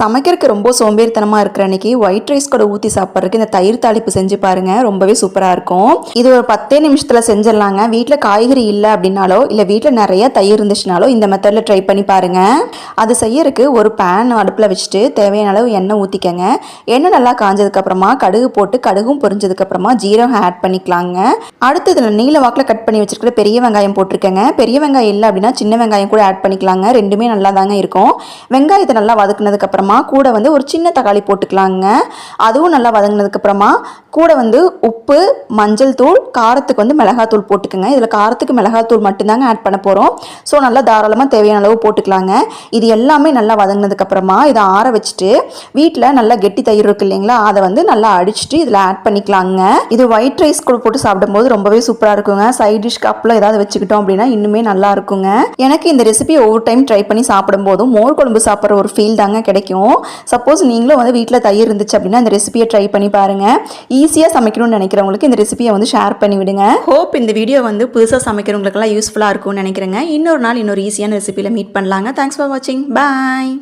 சமைக்கிறதுக்கு ரொம்ப சோம்பேறித்தனமாக இருக்கிற அன்னைக்கு ஒயிட் ரைஸ் கூட ஊற்றி சாப்பிட்றதுக்கு இந்த தயிர் தாளிப்பு செஞ்சு பாருங்கள் ரொம்பவே சூப்பராக இருக்கும். இது ஒரு பத்தே நிமிஷத்தில் செஞ்சிடலாங்க. வீட்டில் காய்கறி இல்லை அப்படின்னாலோ இல்லை வீட்டில் நிறைய தயிர் இருந்துச்சுனாலோ இந்த மெத்தடில் ட்ரை பண்ணி பாருங்க. அது செய்யறதுக்கு ஒரு பேன் அடுப்பில் வச்சுட்டு தேவையான அளவு எண்ணெய் ஊற்றிக்கங்க எண்ணெய் நல்லா காஞ்சதுக்கப்புறமா கடுகு போட்டு கடுகும் பொரிஞ்சதுக்கப்புறமா ஜீரகம் ஆட் பண்ணிக்கலாங்க. அடுத்து இதில் நீல வாக்கில் கட் பண்ணி வச்சிருக்கிற பெரிய வெங்காயம் போட்டிருக்கேங்க. பெரிய வெங்காயம் இல்லை அப்படின்னா சின்ன வெங்காயம் கூட ஆட் பண்ணிக்கலாங்க. ரெண்டுமே நல்லா தாங்க இருக்கும். வெங்காயத்தை நல்லா வதக்குனதுக்கப்புறம் கூட வந்து ஒரு சின்ன தக்காளி போட்டுக்கலாங்க. அதுவும் நல்லா வதங்கினதுக்கப்புறமா கூட வந்து உப்பு மஞ்சள் தூள் காரத்துக்கு வந்து மிளகாத்தூள் போட்டுக்கோங்க. இதில் காரத்துக்கு மிளகாத்தூள் மட்டும்தாங்க ஆட் பண்ண போகிறோம் ஸோ நல்லா தாராளமாக தேவையான அளவு போட்டுக்கலாங்க. இது எல்லாமே நல்லா வதங்கினதுக்கப்புறமா இதை ஆற வச்சுட்டு வீட்டில் நல்லா கெட்டி தயிர் இருக்கு இல்லைங்களா அதை வந்து நல்லா அடிச்சுட்டு இதில் ஆட் பண்ணிக்கலாங்க. இது ஒயிட் ரைஸ் கூட போட்டு சாப்பிடும்போது ரொம்பவே சூப்பராக இருக்குங்க. சைட் டிஷ் கப்பில் ஏதாவது வச்சுக்கிட்டோம் அப்படின்னா இன்னுமே நல்லா இருக்குங்க. எனக்கு இந்த ரெசிபி ஒவ்வொரு டைம் ட்ரை பண்ணி சாப்பிடும்போதும் மோர் குழம்பு சாப்பிட்ற ஒரு ஃபீல் தாங்க கிடைக்கும். கிடைக்கும் சப்போஸ் நீங்களும் வந்து வீட்டில் தயிர் இருந்துச்சு அப்படின்னா இந்த ரெசிபியை ட்ரை பண்ணி பாருங்கள் ஈஸியாக சமைக்கணும்னு நினைக்கிறவங்களுக்கு இந்த ரெசிபியை வந்து ஷேர் பண்ணி விடுங்க. ஹோப் இந்த வீடியோ வந்து புதுசாக சமைக்கிறவங்களுக்கெல்லாம் யூஸ்ஃபுல்லாக இருக்கும்னு நினைக்கிறேங்க. இன்னொரு நாள் இன்னொரு ஈஸியான ரெசிபியில் மீட் பண்ணலாங்க. தேங்க்ஸ் ஃபார் வாட்சிங் பாய்